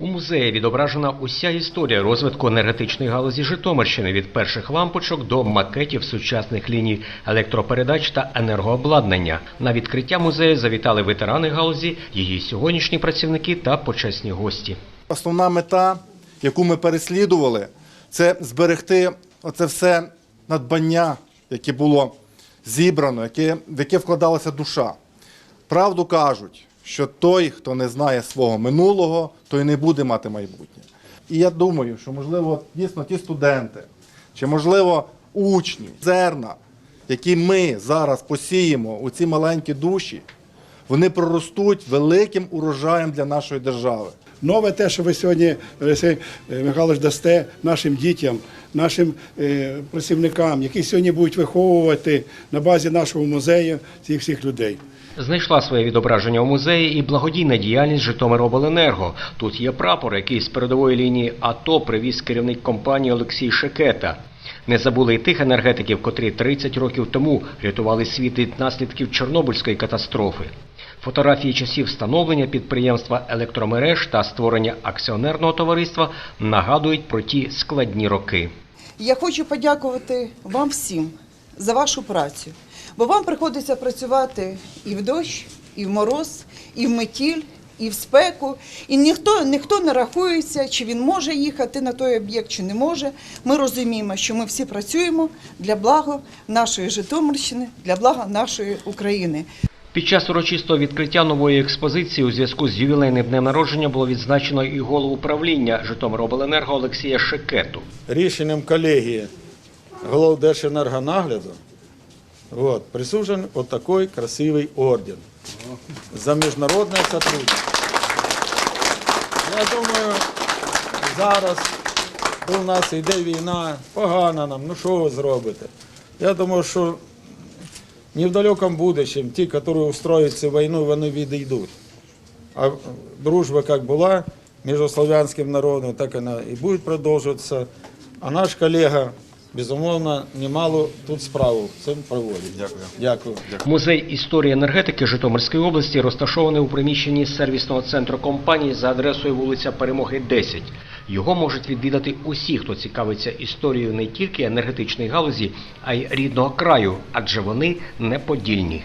У музеї відображена уся історія розвитку енергетичної галузі Житомирщини від перших лампочок до макетів сучасних ліній електропередач та енергообладнання. На відкриття музею завітали ветерани галузі, її сьогоднішні працівники та почесні гості. Основна мета, яку ми переслідували, це зберегти оце все надбання, яке було зібрано, в яке вкладалася душа. Правду кажуть, що той, хто не знає свого минулого, той не буде мати майбутнє. І я думаю, що, можливо, дійсно ті студенти, чи, можливо, учні, зерна, які ми зараз посіємо у ці маленькі душі, вони проростуть великим урожаєм для нашої держави. Нове те, що ви сьогодні, Олексій е, Михайлович, дасте нашим дітям, нашим е, працівникам, які сьогодні будуть виховувати на базі нашого музею цих всіх людей. Знайшла своє відображення у музеї і благодійна діяльність Житомиробленерго. Тут є прапор, який з передової лінії АТО привіз керівник компанії Олексій Шекета. Не забули й тих енергетиків, котрі 30 років тому рятували світ від наслідків Чорнобильської катастрофи. Фотографії часів становлення підприємства електромереж та створення акціонерного товариства нагадують про ті складні роки. Я хочу подякувати вам всім за вашу працю, бо вам приходиться працювати і в дощ, і в мороз, і в метіль, і в спеку. І ніхто, ніхто не рахується, чи він може їхати на той об'єкт, чи не може. Ми розуміємо, що ми всі працюємо для блага нашої Житомирщини, для блага нашої України. Під час урочистого відкриття нової експозиції у зв'язку з ювілейним днем народження було відзначено і голову управління Житомиробленерго Олексія Шекету. рішенням колегії голов Держенергонагляду вот, присужен вот такой красивый орден за міжнародне сотрудничество. Я думаю, зараз у нас йде війна, погано нам, ну що ви зробите? Я думаю, що не в далеком будущем ті, які устроять цю війну, вони відійдуть. А дружба як була між слов'янським народом, так вона і буде продовжуватися. А наш колега, безумовно, немало тут справу цим проводить. Дякую. Дякую. Музей історії енергетики Житомирської області розташований у приміщенні сервісного центру компанії за адресою вулиця Перемоги 10. Його можуть відвідати усі, хто цікавиться історією не тільки енергетичної галузі, а й рідного краю, адже вони неподільні.